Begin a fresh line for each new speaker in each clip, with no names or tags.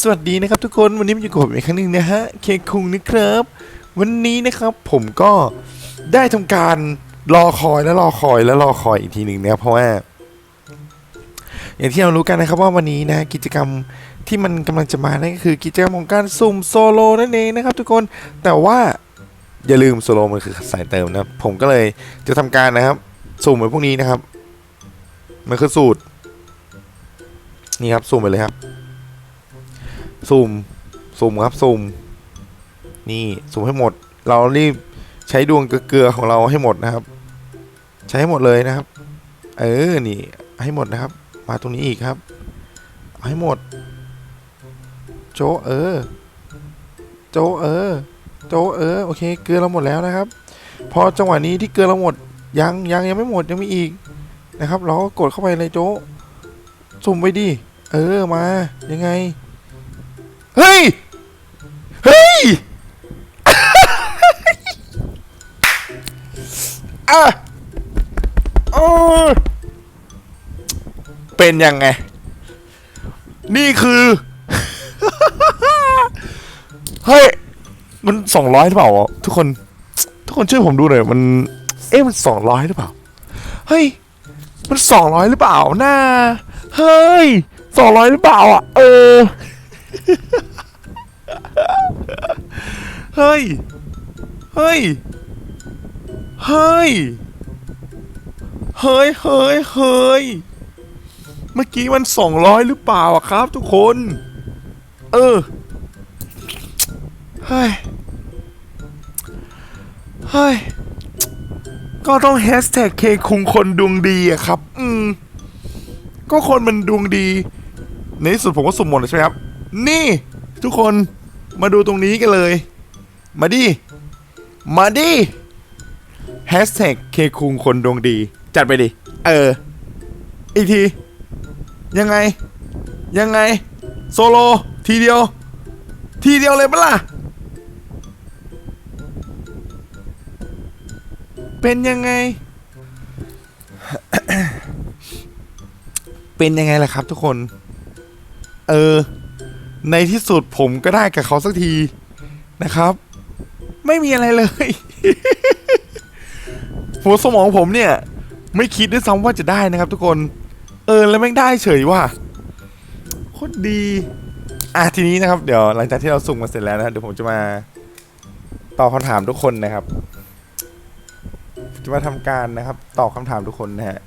สวัสดีนะครับทุกคนวันนี้มาอยู่กับผมอีกครั้งหนึ่งนะฮะเคคุงนะครับ วันนี้นะครับผมก็ได้ทำการรอคอยและรอคอยและรอคอยอีกทีหนึ่งนะครับเพราะว่า อย่างที่เรารู้กันนะครับว่าวันนี้นะกิจกรรมที่มันกำลังจะมานั่นก็คือกิจกรรมของการสุ่มโซโลนั่นเองนะครับ ทุกคนแต่ว่าอย่าลืมโซโลมันคือสายเติมนะผมก็เลยจะทำการนะครับสุ่มไว้พวกนี้นะครับมันคือสูตรนี่ครับสุ่มไปเลยครับ สุ่มสุ่มครับสุ่มนี่สุ่มให้หมด เรารีบใช้ดวงเกลือของเราให้หมดนะครับ ใช้ให้หมดเลยนะครับ เออนี่ ให้หมดนะครับ มาตรงนี้อีกครับให้หมด โจเออ โจเออ โจเออโอเคเกลือเราหมดแล้วนะครับ พอจังหวะนี้ที่เกลือเราหมดยังยังยังไม่หมดยังมีอีกนะครับ เราก็กดเข้าไปเลยโจสุ่มไปดิเออมายังไง เฮ้ย เฮ้ยอะโอ้เป็นยังไง นี่คือ เฮ้ย มันสองร้อยหรือเปล่า ทุกคน ทุกคนช่วยผมดูหน่อย มัน เอ๊ะมันสองร้อยหรือเปล่า เฮ้ย มันสองร้อยหรือเปล่าหน้า เฮ้ยสองร้อยหรือเปล่าอะ เออ เฮ้ย เฮ้ย เฮ้ย เฮ้ย เฮ้ย เฮ้ย เมื่อกี้มันสองร้อยหรือเปล่าอะครับทุกคน เออ เฮ้ย เฮ้ย ก็ต้องแฮชแท็กเคคุงคนดวงดีอะครับ อืม ก็คนมันดวงดี ในที่สุดผมก็สุ่มหมดเลยใช่ไหมครับ นี่ทุกคนมาดูตรงนี้กันเลย มาดิ มาดิแฮชแท็กเคคุงคนดวงดี จัดไปดิ เออ อีกที ยังไง ยังไง โซโล ทีเดียว ทีเดียวเลยปะล่ะ เป็นยังไง เป็นยังไงล่ะครับทุกคน เออ ในที่สุดผมก็ได้กับเขาสักทีนะครับ ไม่มีอะไรเลย หัวสมองผมเนี่ย ไม่คิดด้วยซ้ำว่าจะได้นะครับ ทุกคน เออแล้วแม่งได้เฉยว่ะโคตรดีอะทีนี้นะครับเดี๋ยวหลังจากที่เราสุ่มมาเสร็จแล้วนะเดี๋ยวผมจะมาตอบคำถามทุกคนนะครับ จะมาทำการนะครับ ตอบคำถามทุกคนนะฮะ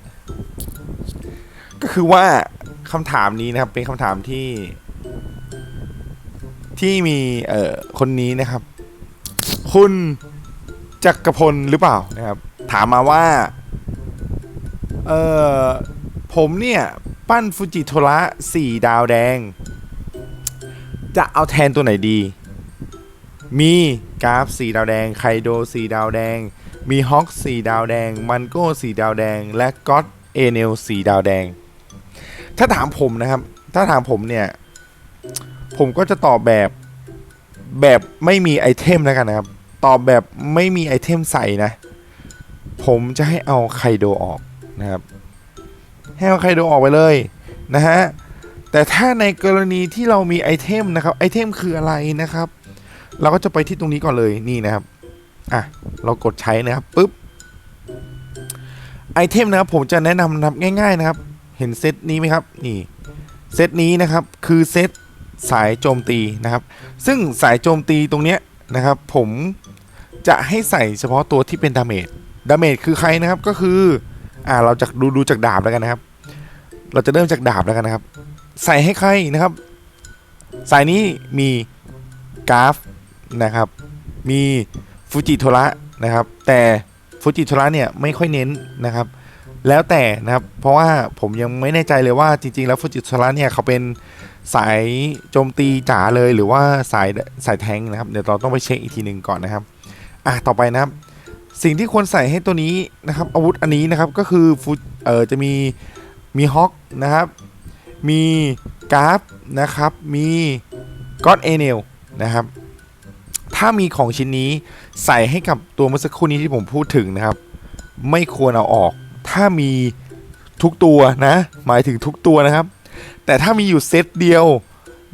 ก็คือว่าคำถามนี้นะครับ เป็นคำถามที่ ที่มีเอ่อคนนี้นะครับ คุณจักรพลหรือเปล่านะครับ ถามมาว่า เอ่อผมเนี่ย ปั้นฟูจิโทระสี่ดาวแดง จะเอาแทนตัวไหนดี มีกราฟสีดาวแดง ไคโดสีดาวแดง มีฮอกสีดาวแดง มันโก้สีดาวแดง และก็อตเอเนลสีดาวแดง ถ้าถามผมนะครับ ถ้าถามผมเนี่ย ผมก็จะตอบแบบแบบไม่มีไอเทมแล้วกันนะครับ ตอบแบบไม่มีไอเทมใส่นะ ผมจะให้เอาไคโดออกนะครับ ให้เอาไคโดออกไปเลยนะฮะ แต่ถ้าในกรณีที่เรามีไอเทมนะครับ ไอเทมคืออะไรนะครับ เราก็จะไปที่ตรงนี้ก่อนเลยนี่นะครับ อะ เรากดใช้นะครับปุ๊บ ไอเทมนะครับผมจะแนะนำนะครับง่าย ๆนะครับ เห็นเซตนี้ไหมครับ นี่ เซตนี้นะครับคือเซต สายโจมตีนะครับ ซึ่งสายโจมตีตรงเนี้ยนะครับผมจะให้ใส่เฉพาะตัวที่เป็นดาเมจ ดาเมจคือใครนะครับก็คืออ่าเราจะดูดูจากดาบแล้วกันนะครับ เราจะเริ่มจากดาบแล้วกันนะครับ ใส่ให้ใครนะครับ สายนี้มีกราฟนะครับ มีฟูจิโทระนะครับ แต่ฟูจิโทระเนี่ยไม่ค่อยเน้นนะครับ แล้วแต่นะครับ เพราะว่าผมยังไม่แน่ใจเลยว่าจริง ๆ แล้วฟูจิโทระเนี่ยเขาเป็นสายโจมตีจ๋าเลยหรือว่าสายสายแทงนะครับ เดี๋ยวเราต้องไปเช็คอีกทีหนึ่งก่อนนะครับ อะต่อไปนะครับ สิ่งที่ควรใส่ให้ตัวนี้นะครับ อาวุธอันนี้นะครับก็คือฟูเออจะมีมีฮอกนะครับ มีกราฟนะครับ มีก็อดเอเนลนะครับ ถ้ามีของชิ้นนี้ใส่ให้กับตัวเมื่อสักครู่นี้ที่ผมพูดถึงนะครับ ไม่ควรเอาออก ถ้ามีทุกตัวนะ หมายถึงทุกตัวนะครับ แต่ถ้ามีอยู่เซตเดียว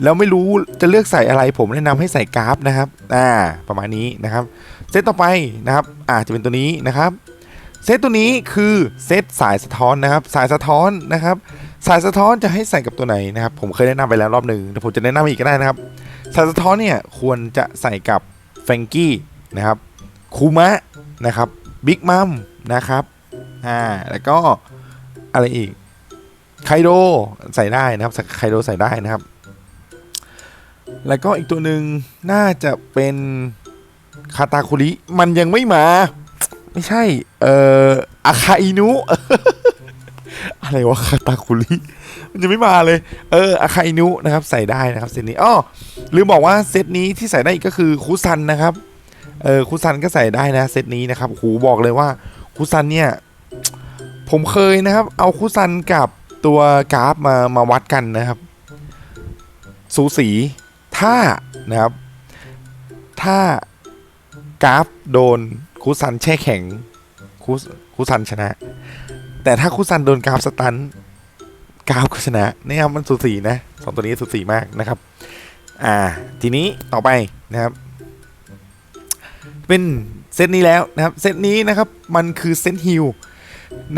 แล้วไม่รู้จะเลือกใส่อะไรผมแนะนำให้ใส่กราฟนะครับอ่าประมาณนี้นะครับ เซตต่อไปนะครับอาจจะเป็นตัวนี้นะครับเซตตัวนี้คือเซตสายสะท้อนนะครับ สายสะท้อนนะครับ สายสะท้อนจะให้ใส่กับตัวไหนนะครับ ผมเคยแนะนำไปแล้วรอบหนึ่งแต่ผมจะแนะนำอีกก็ได้นะครับ สายสะท้อนเนี่ยควรจะใส่กับแฟงกี้นะครับคูมะนะครับบิ๊กมัมนะครับ อ่าแล้วก็อะไรอีกไคโดใส่ได้นะครับไคโดใส่ได้นะครับ แล้วก็อีกตัวหนึ่งน่าจะเป็นคาตาคุริมันยังไม่มา ไม่ใช่ เอ่ออาคาอินุ อะไรวะคาตาคุริมันยังไม่มาเลย เอออาคาอินุนะครับ ใส่ได้นะครับเซตนี้อ้อลืมบอกว่าเซตนี้ที่ใส่ได้ก็คือคุซันนะครับ เออคุซันก็ใส่ได้นะเซตนี้นะครับโหบอกเลยว่าคุซันเนี่ย ผมเคยนะครับ เอาคุซันกับตัวกราฟมามาวัดกันนะครับ สูสีถ้านะครับ ถ้ากราฟโดนคุซันแช่แข็งคุคุซันชนะ แต่ถ้าคุซันโดนกราฟสตันกราฟก็ชนะเนี่ยมันสูสีนะสองตัวนี้สูสีมากนะครับ อ่า ทีนี้ต่อไปนะครับ เป็นเซตนี้แล้วนะครับ เซตนี้นะครับ มันคือเซตฮิล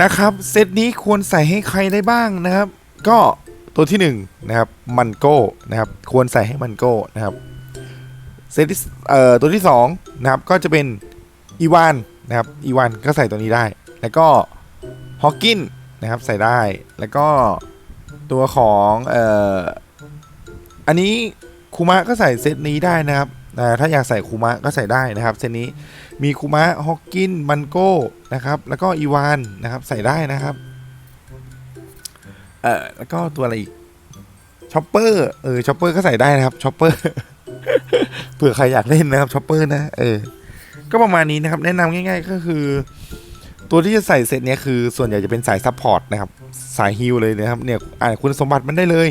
นะครับเซตนี้ควรใส่ให้ใครได้บ้างนะครับ ก็ตัวที่หนึ่งนะครับมันโก้นะครับควรใส่ให้มันโก้นะครับเซตที่เอ่อตัวที่สองนะครับก็จะเป็นอีวานนะครับอีวานก็ใส่ตัวนี้ได้ แล้วก็ฮอกกินนะครับใส่ได้แล้วก็ตัวของเอ่ออันนี้คูมะก็ใส่เซตนี้ได้นะครับอ่ถ้าอยากใส่คูมะก็ใส่ได้นะครับเซตนี้มีคูมะฮอกกินมันโก้ นะครับ แล้วก็อีวานนะครับใส่ได้นะครับ เออแล้วก็ตัวอะไรอีกช็อปเปอร์เออช็อปเปอร์ก็ใส่ได้นะครับช็อปเปอร์เผื่อใครอยากเล่นนะครับช็อปเปอร์นะเออก็ประมาณนี้นะครับ แนะนำง่าย ๆ ก็คือ ตัวที่จะใส่เซตเนี้ยคือ ส่วนใหญ่จะเป็นสายซัพพอร์ตนะครับ สายฮิลเลยนะครับ เนี่ยอ่านคุณสมบัติมันได้เลย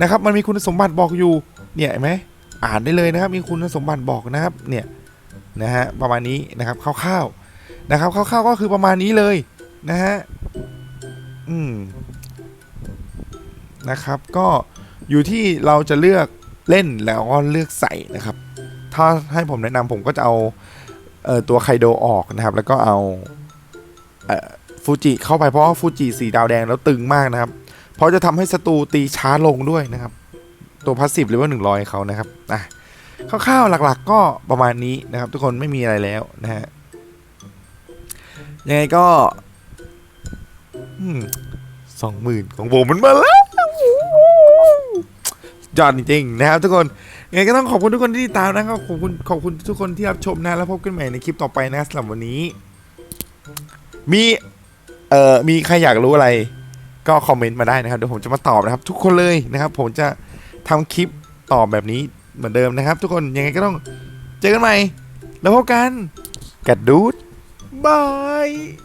นะครับ มันมีคุณสมบัติบอกอยู่ เนี่ยเห็นไหมอ่านได้เลยนะครับ มีคุณสมบัติบอกนะครับ เนี่ยนะฮะประมาณนี้นะครับคร่าวๆ นะครับคร่าวๆก็คือประมาณนี้เลยนะฮะอืมนะครับก็อยู่ที่เราจะเลือกเล่นแล้วก็เลือกใส่นะครับ ถ้าให้ผมแนะนำผมก็จะเอาเอ่อตัวไคโดออกนะครับ แล้วก็เอาเอ่อฟูจิเข้าไปเพราะว่าฟูจิสีดาวแดงแล้วตึงมากนะครับ เพราะจะทำให้ศัตรูตีช้าลงด้วยนะครับ ตัวพาสซีฟเลเวลหนึ่งร้อยเขานะครับอะคร่าวๆหลักๆ ก็ประมาณนี้นะครับ ทุกคนไม่มีอะไรแล้วนะฮะ ยังไงก็สองหมื่นของผมมันมาแล้วยอดจริงๆนะครับทุกคนยังไงก็ต้องขอบคุณทุกคนที่ติดตามนะครับขอบคุณขอบคุณทุกคนที่รับชมนะแล้วพบกันใหม่ในคลิปต่อไปนะสำหรับวันนี้ มีเอ่อมีใครอยากรู้อะไร ก็คอมเมนต์มาได้นะครับเดี๋ยวผมจะมาตอบนะครับ ทุกคนเลยนะครับ ผมจะทำคลิปตอบแบบนี้เหมือนเดิมนะครับ ทุกคนยังไงก็ต้องเจอกันใหม่ แล้วพบกันกัดดูด บ